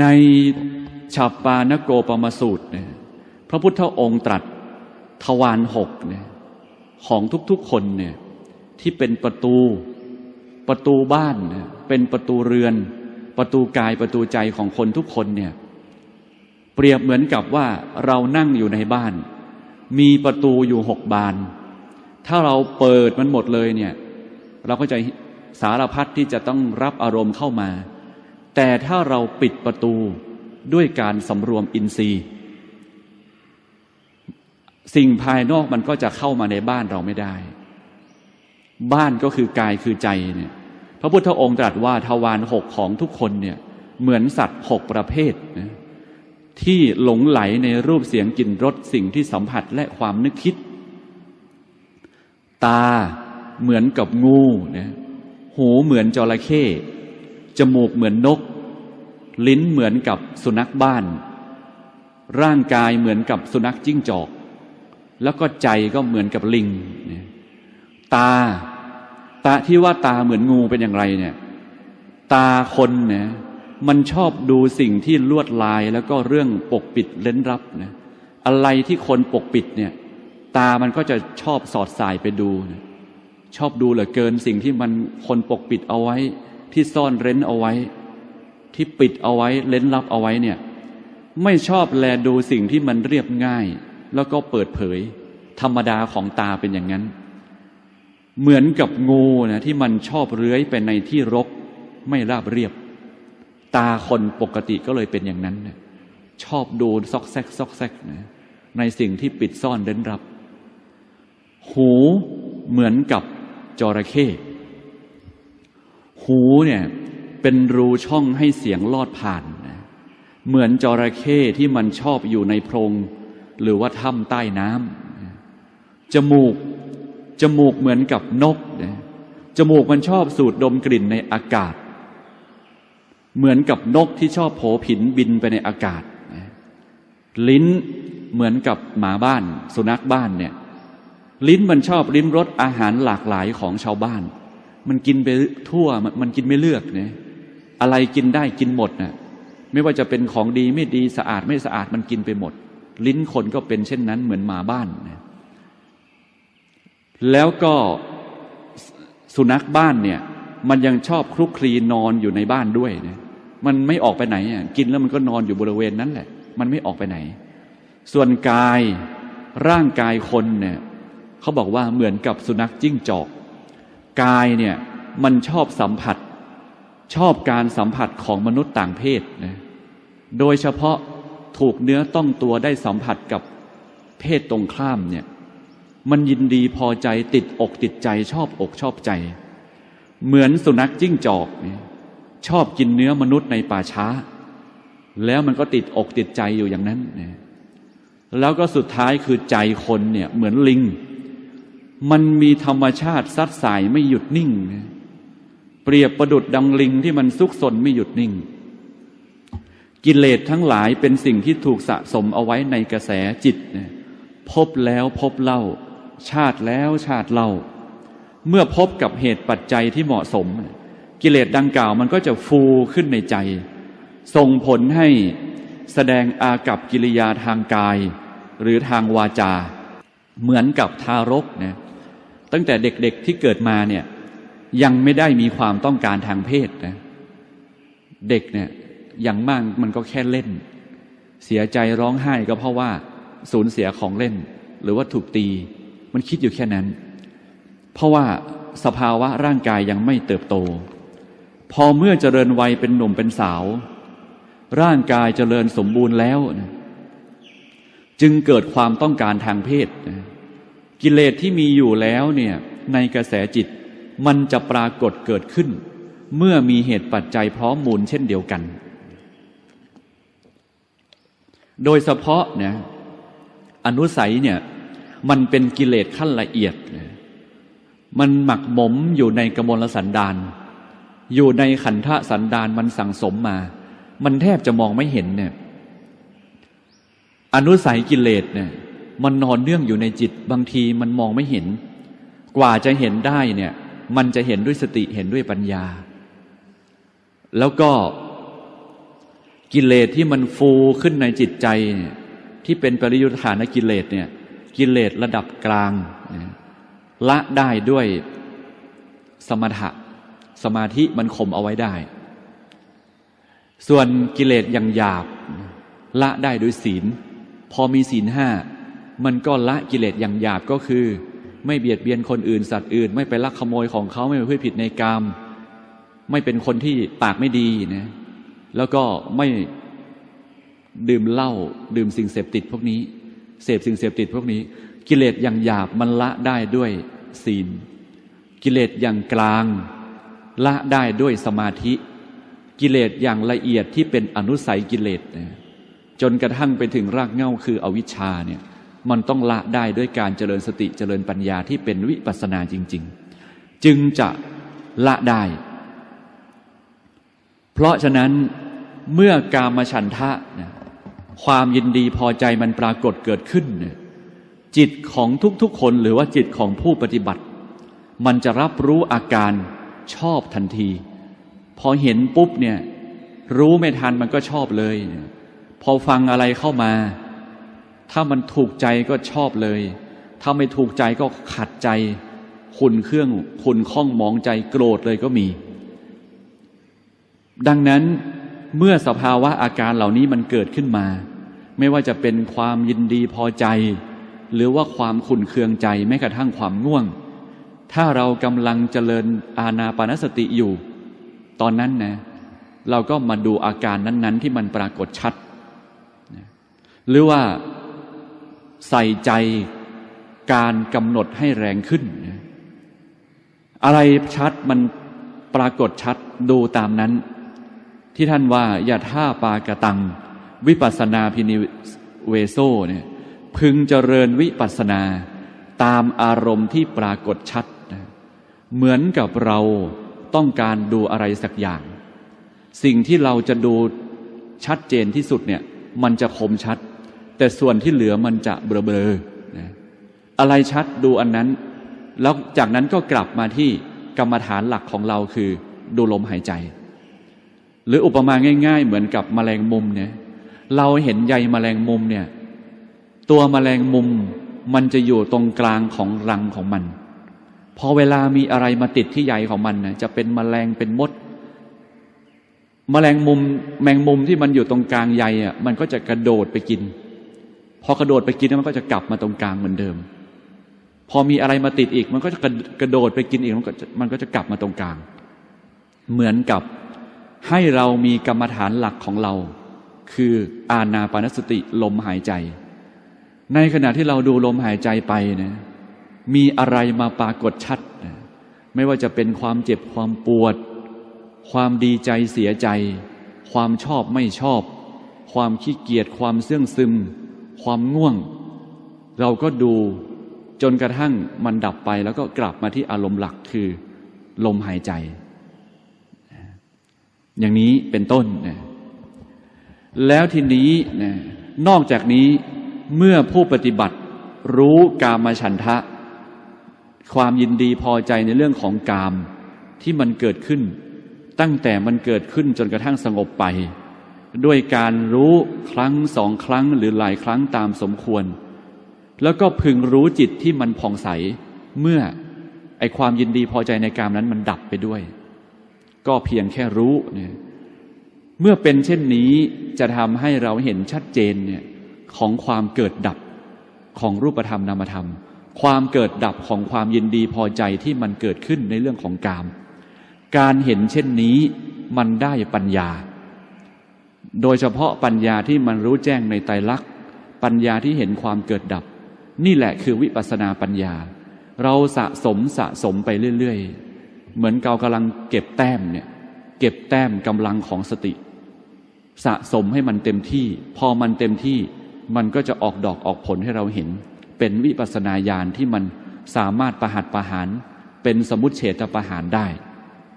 ในฉับปานโกปมสูตรเนี่ยพระพุทธองค์ตรัสทวารหกเนี่ยของทุกๆคนเนี่ยที่เป็นประตูประตูบ้านเนี่ยเป็นประตูเรือน ประตูกายประตูใจของคนทุกคนเนี่ยเปรียบเหมือนกับว่าเรานั่งอยู่ในบ้าน มีประตูอยู่หกบาน ถ้าเราเปิดมันหมดเลยเนี่ยเราก็จะสารพัดที่จะต้องรับอารมณ์เข้ามา แต่ถ้าเราปิดประตูด้วยการสำรวมอินทรีย์ สิ่งภายนอกมันก็จะเข้ามาในบ้านเราไม่ได้ บ้านก็คือกายคือใจเนี่ย พระพุทธองค์ตรัสว่าทวารหกของทุกคนเนี่ย เหมือนสัตว์หกประเภทนะที่หลงไหลในรูปเสียงกลิ่นรสสิ่งที่สัมผัสและความนึกคิด ตาเหมือนกับงูนะหูเหมือนจระเข้ จมูกเหมือนนก ลิ้นเหมือนกับสุนัขบ้าน ร่างกายเหมือนกับสุนัขจิ้งจอก แล้วก็ใจก็เหมือนกับลิง ตา ตาที่ว่าตาเหมือนงูเป็นอย่างไรเนี่ย ตาคนเนี่ยมันชอบดูสิ่งที่ลวดลายแล้วก็เรื่องปกปิดเล้นลับนะอะไรที่คนปกปิดเนี่ย ตามันก็จะชอบสอดสายไปดูนะชอบดูเหลือเกินสิ่งที่มันคนปกปิดเอาไว้ ที่ซ่อนเร้นเอาไว้ ที่ปิดเอาไว้เล้นลับเอาไว้เนี่ย ไม่ชอบแลดูสิ่งที่มันเรียบง่าย แล้วก็เปิดเผย ธรรมดาของตาเป็นอย่างนั้น เหมือนกับงูนะที่มันชอบเลื้อยไปในที่รก ไม่ราบเรียบ ตาคนปกติก็เลยเป็นอย่างนั้นนะชอบดูซอกแซกซอกแซกนะในสิ่งที่ปิดซ่อนเร้นรับ หูเหมือนกับจระเข้ หูเนี่ยเป็นรูช่องให้เสียงลอดผ่านนะเหมือนจระเข้ที่มันชอบอยู่ในโพรงหรือว่าถ้ำใต้น้ำจมูกจมูกเหมือนกับนกนะจมูกมันชอบสูดดมกลิ่นในอากาศ เหมือนกับนกที่ชอบโผผินบินไปในอากาศ ลิ้นเหมือนกับหมาบ้าน สุนัขบ้านเนี่ยลิ้นมันชอบลิ้มรสอาหารหลากหลายของชาวบ้าน มันกินไปทั่วมันมันกินไม่เลือกเนี่ยอะไรกินได้กินหมดน่ะไม่ว่าจะเป็นของดีไม่ดีสะอาดไม่สะอาดมันกินไปหมด ลิ้นคนก็เป็นเช่นนั้นเหมือนหมาบ้านนะแล้วก็สุนัขบ้านเนี่ย มันยังชอบคลุกคลีนอนอยู่ในบ้านด้วยเนี่ยมันไม่ออกไปไหนอะกินแล้วมันก็นอนอยู่บริเวณนั้นแหละ มันไม่ออกไปไหน ส่วนกายร่างกายคนเนี่ยเขาบอกว่าเหมือนกับสุนัขจิ้งจอก กายเนี่ยมันชอบสัมผัส ชอบการสัมผัสของมนุษย์ต่างเพศนะโดยเฉพาะถูกเนื้อต้องตัวได้สัมผัสกับเพศตรงข้ามเนี่ยมันยินดีพอใจติดอกติดใจชอบอกชอบใจ เหมือนสุนัขจิ้งจอกเนี่ยชอบกินเนื้อมนุษย์ในป่าช้า แล้วมันก็ติดอกติดใจอยู่อย่างนั้นนี่ยแล้วก็สุดท้ายคือใจคนเนี่ยเหมือนลิง มันมีธรรมชาติซัดสายไม่หยุดนิ่ง เปรียบประดุดดังลิงที่มันซุกซนไม่หยุดนิ่ง กิเลสทั้งหลายเป็นสิ่งที่ถูกสะสมเอาไว้ในกระแสจิต พบแล้วพบเล่า ชาติแล้วชาติเล่า เมื่อพบกับเหตุปัจจัยที่เหมาะสม กิเลสดังกล่าวมันก็จะฟูขึ้นในใจ ส่งผลให้แสดงอากับกิริยาทางกาย หรือทางวาจา เหมือนกับทารกนะ ตั้งแต่เด็กๆที่เกิดมาเนี่ยยังไม่ได้มีความต้องการทางเพศนะ เด็กเนี่ยอย่างมากมันก็แค่เล่น เสียใจร้องไห้ก็เพราะว่าสูญเสียของเล่น หรือว่าถูกตี มันคิดอยู่แค่นั้น เพราะว่าสภาวะร่างกายยังไม่เติบโต พอเมื่อเจริญวัยเป็นหนุ่มเป็นสาว ร่างกายเจริญสมบูรณ์แล้วนะจึงเกิดความต้องการทางเพศนะ กิเลสที่มีอยู่แล้วเนี่ยในกระแสจิตมันจะปรากฏเกิดขึ้น เมื่อมีเหตุปัจจัยพร้อมมูลเช่นเดียวกัน โดยเฉพาะเนี่ยอนุสัยเนี่ยมันเป็นกิเลสขั้นละเอียด มันหมักหมมอยู่ในกมลสันดานอยู่ในขันธสันดานมันสั่งสมมา มันแทบจะมองไม่เห็นเนี่ยอนุสัยกิเลสเนี่ย มันนอนเนื่องอยู่ในจิตบางทีมันมองไม่เห็น กว่าจะเห็นได้เนี่ยมันจะเห็นด้วยสติเห็นด้วยปัญญา แล้วก็กิเลสที่มันฟูขึ้นในจิตใจ ที่เป็นปริยุทธานกิเลสเนี่ยกิเลสระดับกลาง ละได้ด้วยสมถะสมาธิมันข่มเอาไว้ได้ ส่วนกิเลสอย่างหยาบ ละได้ด้วยศีล พอมีศีลห้า มันก็ละกิเลสอย่างหยาบก็คือ ไม่เบียดเบียนคนอื่นสัตว์อื่น ไม่ไปลักขโมยของเขาไม่ไปพูดผิดในกามไม่เป็นคนที่ปากไม่ดีนะแล้วก็ไม่ดื่มเหล้าดื่มสิ่งเสพติดพวกนี้ เสพสิ่งเสพติดพวกนี้ กิเลสอย่างหยาบมันละได้ด้วยศีล กิเลสอย่างกลาง ละได้ด้วยสมาธิ กิเลสอย่างละเอียดที่เป็นอนุสัยกิเลสนะจนกระทั่งไปถึงรากเหง้าคืออวิชชาเนี่ย มันต้องละได้ด้วยการเจริญสติเจริญปัญญาที่เป็นวิปัสสนาจริง ๆ จึงจะละได้ เพราะฉะนั้นเมื่อกามฉันทะนะความยินดีพอใจมันปรากฏเกิดขึ้นนี่ยจิตของทุกๆคนหรือว่าจิตของผู้ปฏิบัติ มันจะรับรู้อาการชอบทันที พอเห็นปุ๊บเนี่ยรู้ไม่ทันมันก็ชอบเลย พอฟังอะไรเข้ามา ถ้ามันถูกใจก็ชอบเลย ถ้าไม่ถูกใจก็ขัดใจ คุณเครื่องคุณข้องมองใจโกรธเลยก็มี ดังนั้นเมื่อสภาวะอาการเหล่านี้มันเกิดขึ้นมา ไม่ว่าจะเป็นความยินดีพอใจ หรือว่าความขุ่นเคืองใจแม้กระทั่งความง่วง ถ้าเรากำลังเจริญอาณาปานสติอยู่ ตอนนั้นนะเราก็มาดูอาการนั้น ๆ ที่มันปรากฏชัด หรือว่า ใส่ใจการกำหนดให้แรงขึ้น อะไรชัดมันปรากฏชัดดูตามนั้น ที่ท่านว่าอย่าท่าปากระตัง วิปัสสนาพินิเวโซเนี่ยพึงเจริญวิปัสสนาตามอารมณ์ที่ปรากฏชัด เหมือนกับเราต้องการดูอะไรสักอย่าง สิ่งที่เราจะดูชัดเจนที่สุดเนี่ยมันจะคมชัด แต่ส่วนที่เหลือมันจะเบลอๆนะอะไรชัดดูอันนั้น แล้วจากนั้นก็กลับมาที่กรรมฐานหลักของเราคือ ดูลมหายใจ หรืออุปมาง่าย ๆ เหมือนกับแมลงมุมเนี่ยเราเห็นใยแมลงมุมเนี่ย ตัวแมลงมุมมันจะอยู่ตรงกลางของรังของมัน พอเวลามีอะไรมาติดที่ใยของมันนะจะเป็นแมลงเป็นมดแมลงมุมแมงมุมที่มันอยู่ตรงกลางใยอะมันก็จะกระโดดไปกิน พอกระโดดไปกินมันก็จะกลับมาตรงกลางเหมือนเดิม พอมีอะไรมาติดอีก มันก็จะกระโดดไปกินอีกมันก็มันก็จะกลับมาตรงกลาง เหมือนกับให้เรามีกรรมฐานหลักของเรา คืออาณาปานสติลมหายใจ ในขณะที่เราดูลมหายใจไปนะมีอะไรมาปรากฏชัดนะไม่ว่าจะเป็นความเจ็บความปวด ความดีใจเสียใจ ความชอบไม่ชอบ ความขี้เกียจความเสื่องซึม ความง่วง เราก็ดูจนกระทั่งมันดับไปแล้วก็กลับมาที่อารมณ์หลักคือ ลมหายใจ อย่างนี้เป็นต้นนะแล้วทีนี้นะนอกจากนี้เมื่อผู้ปฏิบัติรู้กามฉันทะ ความยินดีพอใจในเรื่องของกามที่มันเกิดขึ้น ตั้งแต่มันเกิดขึ้นจนกระทั่งสงบไป ด้วยการรู้ครั้งสองครั้งหรือหลายครั้งตามสมควร แล้วก็พึงรู้จิตที่มันผ่องใส เมื่อไอความยินดีพอใจในกามนั้นมันดับไปด้วย ก็เพียงแค่รู้เนี่ยเมื่อเป็นเช่นนี้จะทำให้เราเห็นชัดเจนเนี่ยของความเกิดดับของรูปธรรมนามธรรม ความเกิดดับของความยินดีพอใจที่มันเกิดขึ้นในเรื่องของกาม การเห็นเช่นนี้มันได้ปัญญา โดยเฉพาะปัญญาที่มันรู้แจ้งในไตรลักษณ์ ปัญญาที่เห็นความเกิดดับ นี่แหละคือวิปัสนาปัญญา เราสะสมสะสมไปเรื่อยๆ เหมือนเรากำลังเก็บแต้มเนี่ยเก็บแต้มกำลังของสติ สะสมให้มันเต็มที่ พอมันเต็มที่ มันก็จะออกดอกออกผลให้เราเห็น เป็นวิปัสสนาญาณที่มันสามารถประหัตประหาร เป็นสมุติเฉตประหารได้